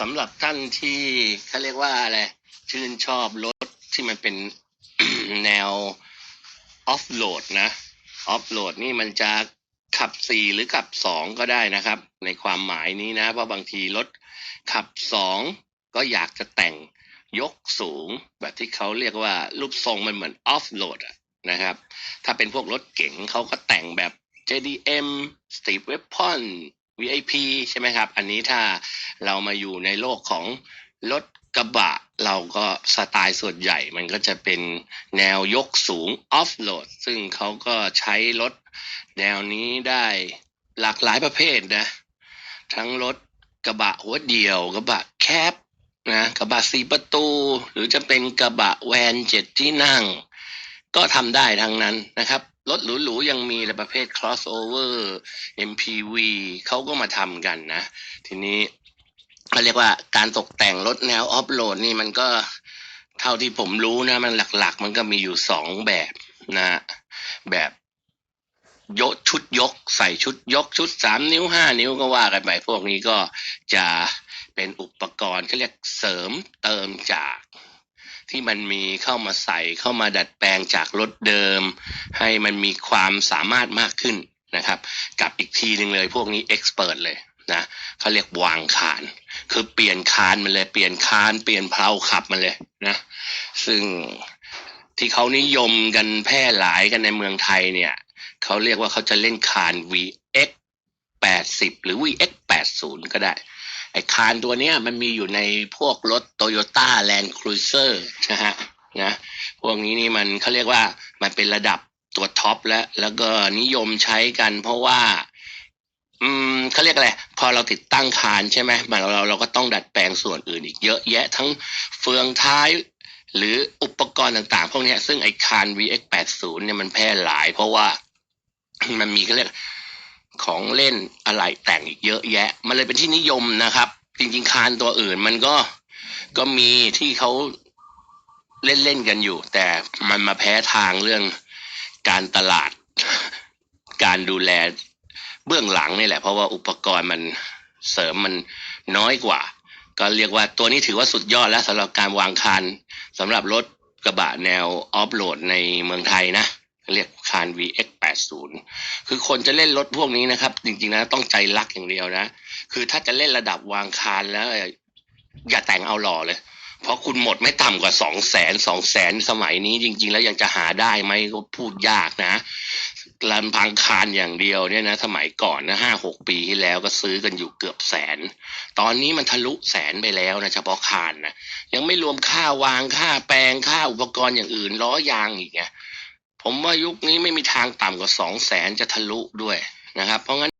สำหรับท่านที่เขาเรียกว่าอะไรชื่นชอบรถที่มันเป็นแนวออฟโหลดนะออฟโหลดนี่มันจะขับสี่หรือขับสองก็ได้นะครับ ในความหมายนี้นะ เพราะบางทีรถขับสองก็อยากจะแต่งยกสูง แบบที่เขาเรียกว่ารูปทรงมันเหมือนออฟโหลดนะครับ ถ้าเป็นพวกรถเก๋งเขาก็แต่งแบบ JDM Steve Weapon VIP ใช่ไหมครับ อันนี้ถ้าเรามาอยู่ในโลกของรถกระบะ เราก็สไตล์ส่วนใหญ่มันก็จะเป็นแนวยกสูงออฟโหลดซึ่งเขาก็ใช้รถแนวนี้ได้หลากหลายประเภทนะ ทั้งรถกระบะหัวเดี่ยว กระบะแคปนะกระบะสี่ประตู หรือจะเป็นกระบะแวนเจ็ดที่นั่ง ก็ทำได้ทั้งนั้นนะครับ รถหรูๆยังมีประเภท crossover MPV เขาก็มาทำกันนะ ทีนี้เขาเรียกว่าการตกแต่งรถแนวออฟโหลดนี่มันก็เท่าที่ผมรู้นะ มันหลักๆ มันก็มีอยู่สองแบบนะแบบยกชุดยก ใส่ชุดยกชุดสามนิ้วห้านิ้วก็ว่ากันไปพวกนี้ก็จะเป็นอุปกรณ์เขาเรียกเสริมเติมจาก ที่มันมีเข้ามาใส่เข้ามาดัดแปลงจากรถเดิม ให้มันมีความสามารถมากขึ้นนะครับ กับอีกทีหนึ่งเลยพวกนี้เอ็กซ์เพรสเลยนะเขาเรียกวางคาน คือเปลี่ยนคานมันเลยเปลี่ยนคานเปลี่ยนเพลาขับมันเลยนะซึ่งที่เขานิยมกันแพร่หลายกันในเมืองไทยเนี่ยเขาเรียกว่าเขาจะเล่นคาน VX 80 หรือ VX 80 ก็ได้ ไอ้คานตัวเนี้ยมันมีอยู่ในพวกรถ Toyota Land Cruiser นะฮะนะพวกนี้นี่มันเขาเรียกว่ามันเป็นระดับตัวท็อปแล้ว แล้วก็นิยมใช้กันเพราะว่า อืมเขาเรียกอะไร พอเราติดตั้งคานใช่ไหมมันเราเราเราก็ต้องดัดแปลงส่วนอื่นอีกเยอะแยะทั้งเฟืองท้ายหรืออุปกรณ์ต่างๆ พวกนี้ซึ่งไอ้คาน VX80 เนี่ยมันแพร่หลาย เพราะว่ามันมีเขาเรียก ของเล่นอะไรแต่งอีกเยอะแยะ มันเลยเป็นที่นิยมนะครับ จริงๆคานตัวอื่นมันก็ก็มีที่เขาเล่นเล่นๆกันอยู่ แต่มันมาแพ้ทางเรื่องการตลาด การดูแลเบื้องหลังนี่แหละ เพราะว่าอุปกรณ์มันเสริมมันน้อยกว่า ก็เรียกว่าตัวนี้ถือว่าสุดยอดแล้วสำหรับการวางคานสำหรับรถกระบะแนวออฟโหลดในเมืองไทยนะ เรียกคาน VX 80 คือคนจะเล่นรถพวกนี้นะครับ จริงๆนะต้องใจรักอย่างเดียวนะ คือถ้าจะเล่นระดับวางคานแล้ว อย่าแต่งเอาหล่อเลย เพราะคุณหมดไม่ต่ำกว่าสองแสนสองแสนสมัยนี้จริง ๆ แล้วยังจะหาได้ไหมก็พูดยากนะลำพังคานอย่างเดียวเนี่ยนะสมัยก่อนนะห้าหกปีที่แล้วก็ซื้อกันอยู่เกือบแสน ตอนนี้มันทะลุแสนไปแล้วนะเฉพาะคานนะยังไม่รวมค่าวางค่าแปลงค่าอุปกรณ์อย่างอื่นล้อยางอีกไง ผมว่ายุคนี้ไม่มีทางต่ำกว่าสองแสนจะทะลุด้วยนะครับ เพราะงั้น